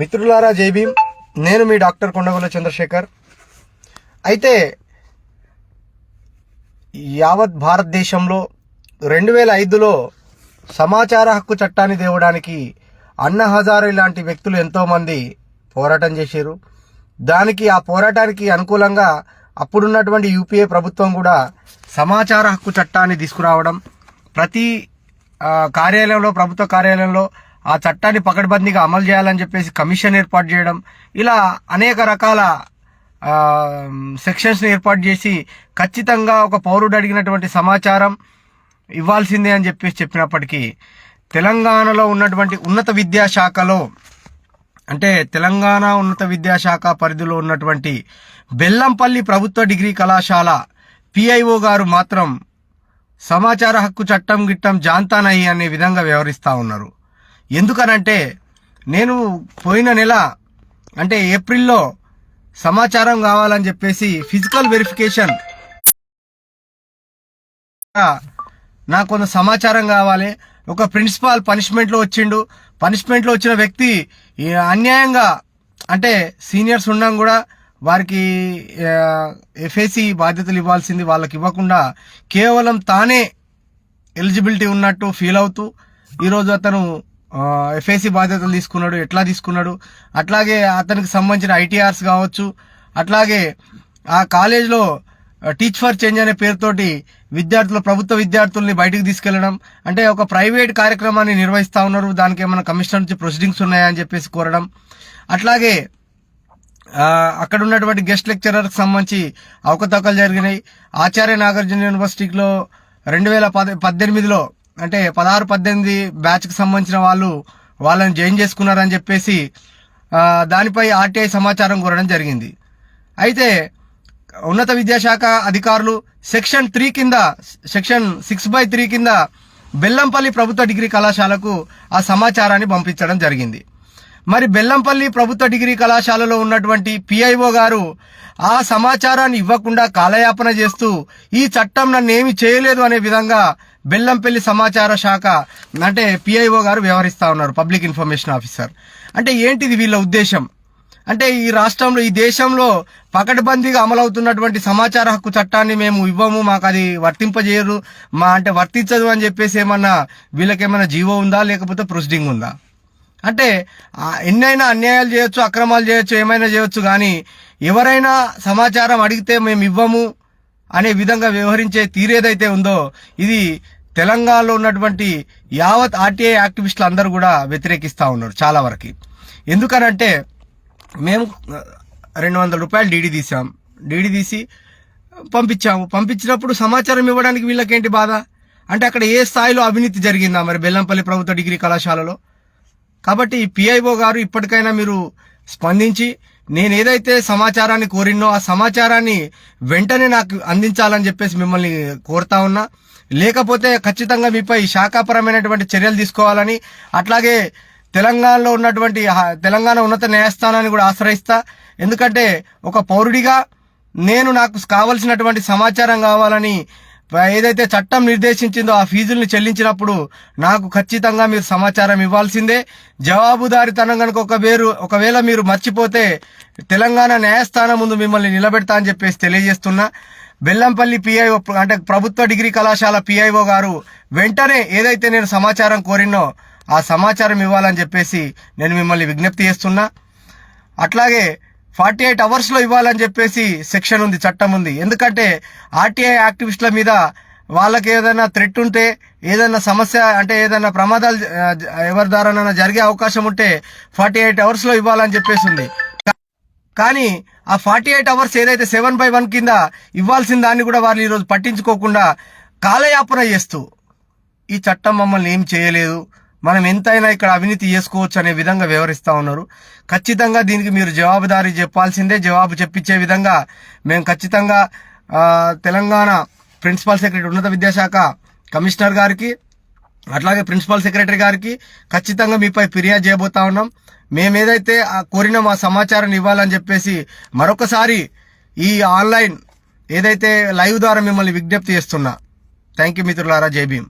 మిత్రులారా జై భీమ్. నేను మీ డాక్టర్ కొండగొల్ల చంద్రశేఖర్. అయితే యావత్ భారతదేశంలో రెండు వేల ఐదులో సమాచార హక్కు చట్టాన్ని తేవడానికి అన్న హజారే లాంటి వ్యక్తులు ఎంతోమంది పోరాటం చేశారు. దానికి ఆ పోరాటానికి అనుకూలంగా అప్పుడున్నటువంటి యూపీఏ ప్రభుత్వం కూడా సమాచార హక్కు చట్టాన్ని తీసుకురావడం ప్రతి కార్యాలయంలో ప్రభుత్వ కార్యాలయంలో ఆ చట్టాన్ని పకడ్బందీగా అమలు చేయాలని చెప్పేసి కమిషన్ ఏర్పాటు చేయడం ఇలా అనేక రకాల సెక్షన్స్ని ఏర్పాటు చేసి ఖచ్చితంగా ఒక పౌరుడు అడిగినటువంటి సమాచారం ఇవ్వాల్సిందే అని చెప్పేసి చెప్పినప్పటికీ తెలంగాణలో ఉన్నటువంటి ఉన్నత విద్యాశాఖలో అంటే తెలంగాణ ఉన్నత విద్యాశాఖ పరిధిలో ఉన్నటువంటి బెల్లంపల్లి ప్రభుత్వ డిగ్రీ కళాశాల పిఐఓ గారు మాత్రం సమాచార హక్కు చట్టం గిట్టం జాంతానయ్యి అనే విధంగా వ్యవహరిస్తూ ఉన్నారు. ఎందుకనంటే నేను పోయిన నెల అంటే ఏప్రిల్లో సమాచారం కావాలని చెప్పేసి ఫిజికల్ వెరిఫికేషన్ నాకు కొంత సమాచారం కావాలి. ఒక ప్రిన్సిపాల్ పనిష్మెంట్లో వచ్చిండు. పనిష్మెంట్లో వచ్చిన వ్యక్తి అన్యాయంగా అంటే సీనియర్స్ ఉన్నాం కూడా వారికి ఎఫ్ఏసి బాధ్యతలు ఇవ్వాల్సింది వాళ్ళకి ఇవ్వకుండా కేవలం తానే ఎలిజిబిలిటీ ఉన్నట్టు ఫీల్ అవుతూ ఈరోజు అతను ఎఫ్ఏసి బాధ్యతలు తీసుకున్నాడు ఎట్లా తీసుకున్నాడు. అట్లాగే అతనికి సంబంధించిన ఐటీఆర్స్ కావచ్చు అట్లాగే ఆ కాలేజ్లో టీచ్ ఫర్ చేంజ్ అనే పేరుతోటి విద్యార్థులు ప్రభుత్వ విద్యార్థుల్ని బయటకు తీసుకెళ్ళడం అంటే ఒక ప్రైవేట్ కార్యక్రమాన్ని నిర్వహిస్తా ఉన్నారు దానికి ఏమైనా కమిషనర్ నుంచి ప్రొసీడింగ్స్ ఉన్నాయా అని చెప్పేసి కోరడం. అట్లాగే అక్కడ ఉన్నటువంటి గెస్ట్ లెక్చరర్కి సంబంధించి అవకతవకలు జరిగినాయి. ఆచార్య నాగార్జున యూనివర్సిటీలో రెండు వేల పద పద్దెనిమిదిలో అంటే పదహారు పద్దెనిమిది బ్యాచ్కి సంబంధించిన వాళ్ళు వాళ్ళని జాయిన్ చేసుకున్నారని చెప్పేసి దానిపై ఆర్టీఐ సమాచారం కోరడం జరిగింది. అయితే ఉన్నత విద్యాశాఖ అధికారులు సెక్షన్ త్రీ కింద సెక్షన్ సిక్స్ బై త్రీ కింద బెల్లంపల్లి ప్రభుత్వ డిగ్రీ కళాశాలకు ఆ సమాచారాన్ని పంపించడం జరిగింది. మరి బెల్లంపల్లి ప్రభుత్వ డిగ్రీ కళాశాలలో ఉన్నటువంటి పిఐఓ గారు ఆ సమాచారాన్ని ఇవ్వకుండా కాలయాపన చేస్తూ ఈ చట్టం నన్ను ఏమి చేయలేదు అనే విధంగా బెల్లంపల్లి సమాచార శాఖ అంటే పిఐఓ గారు వ్యవహరిస్తా ఉన్నారు పబ్లిక్ ఇన్ఫర్మేషన్ ఆఫీసర్. అంటే ఏంటిది వీళ్ళ ఉద్దేశం? అంటే ఈ రాష్ట్రంలో ఈ దేశంలో పకడ్బందీగా అమలవుతున్నటువంటి సమాచార హక్కు చట్టాన్ని మేము ఇవ్వము మాకు అది వర్తింపజేయరు మా అంటే వర్తించదు అని చెప్పేసి ఏమన్నా వీళ్ళకేమైనా జీవో ఉందా లేకపోతే ప్రొసీడింగ్ ఉందా? అంటే ఎన్నైనా అన్యాయాలు చేయొచ్చు అక్రమాలు చేయొచ్చు ఏమైనా చేయొచ్చు కానీ ఎవరైనా సమాచారం అడిగితే మేము ఇవ్వము అనే విధంగా వ్యవహరించే తీరేదైతే ఉందో ఇది తెలంగాణలో ఉన్నటువంటి యావత్ ఆర్టీఐ యాక్టివిస్టులు అందరూ కూడా వ్యతిరేకిస్తూ ఉన్నారు చాలా వరకు. ఎందుకనంటే మేము రెండు వందల రూపాయలు డీడీ తీసాం. డీడీ తీసి పంపించాము. పంపించినప్పుడు సమాచారం ఇవ్వడానికి వీళ్ళకేంటి బాధ? అంటే అక్కడ ఏ స్థాయిలో అవినీతి జరిగిందా మరి బెల్లంపల్లి ప్రభుత్వ డిగ్రీ కళాశాలలో? కాబట్టి పిఐఓ గారు ఇప్పటికైనా మీరు స్పందించి నేను ఏదైతే సమాచారాన్ని కోరినో ఆ సమాచారాన్ని వెంటనే నాకు అందించాలని చెప్పేసి మిమ్మల్ని కోరుతా ఉన్నా. లేకపోతే ఖచ్చితంగా మీపై శాఖాపరమైనటువంటి చర్యలు తీసుకోవాలని అట్లాగే తెలంగాణలో ఉన్నటువంటి తెలంగాణ ఉన్నత న్యాయస్థానాన్ని కూడా ఆశ్రయిస్తా. ఎందుకంటే ఒక పౌరుడిగా నేను నాకు కావలసినటువంటి సమాచారం కావాలని ఏదైతే చట్టం నిర్దేశించిందో ఆ ఫీజుల్ని చెల్లించినప్పుడు నాకు ఖచ్చితంగా మీరు సమాచారం ఇవ్వాల్సిందే. జవాబుదారితనం కనుక ఒక వేరు ఒకవేళ మీరు మర్చిపోతే తెలంగాణ న్యాయస్థానం ముందు మిమ్మల్ని నిలబెడతా అని చెప్పేసి తెలియజేస్తున్నా. బెల్లంపల్లి పిఐఓ అంటే ప్రభుత్వ డిగ్రీ కళాశాల పిఐఓ గారు వెంటనే ఏదైతే నేను సమాచారం కోరినో ఆ సమాచారం ఇవ్వాలని చెప్పేసి నేను మిమ్మల్ని విజ్ఞప్తి చేస్తున్నా. అట్లాగే ఫార్టీ ఎయిట్ అవర్స్లో ఇవ్వాలని చెప్పేసి సెక్షన్ ఉంది చట్టం ఉంది. ఎందుకంటే ఆర్టీఐ యాక్టివిస్టుల మీద వాళ్ళకి ఏదైనా థ్రెట్ ఉంటే ఏదైనా సమస్య అంటే ఏదైనా ప్రమాదాలు ఎవరి ద్వారానైనా జరిగే అవకాశం ఉంటే ఫార్టీ ఎయిట్ అవర్స్లో ఇవ్వాలని చెప్పేసి ఉంది. కానీ ఆ ఫార్టీ ఎయిట్ అవర్స్ ఏదైతే సెవెన్ బై వన్ కింద ఇవ్వాల్సిన దాన్ని కూడా వాళ్ళు ఈరోజు పట్టించుకోకుండా కాలయాపన చేస్తూ ఈ చట్టం మమ్మల్ని ఏం చేయలేదు మనం ఎంతైనా ఇక్కడ అవినీతి చేసుకోవచ్చు అనే విధంగా వివరిస్తూ ఉన్నారు. ఖచ్చితంగా దీనికి మీరు జవాబుదారీ చెప్పాల్సిందే. జవాబు చెప్పించే విధంగా మేము ఖచ్చితంగా తెలంగాణ ప్రిన్సిపల్ సెక్రటరీ ఉన్నత విద్యాశాఖ కమిషనర్ గారికి అట్లాగే ప్రిన్సిపల్ సెక్రటరీ గారికి ఖచ్చితంగా మీపై ఫిర్యాదు చేయబోతా ఉన్నాం. మేము ఏదైతే ఆ కోరిన మా సమాచారాన్ని ఇవ్వాలని చెప్పేసి మరొకసారి ఈ ఆన్లైన్ ఏదైతే లైవ్ ద్వారా మిమ్మల్ని విజ్ఞప్తి చేస్తున్నా. థ్యాంక్ యూ మిత్రులారా. జై భీమ్.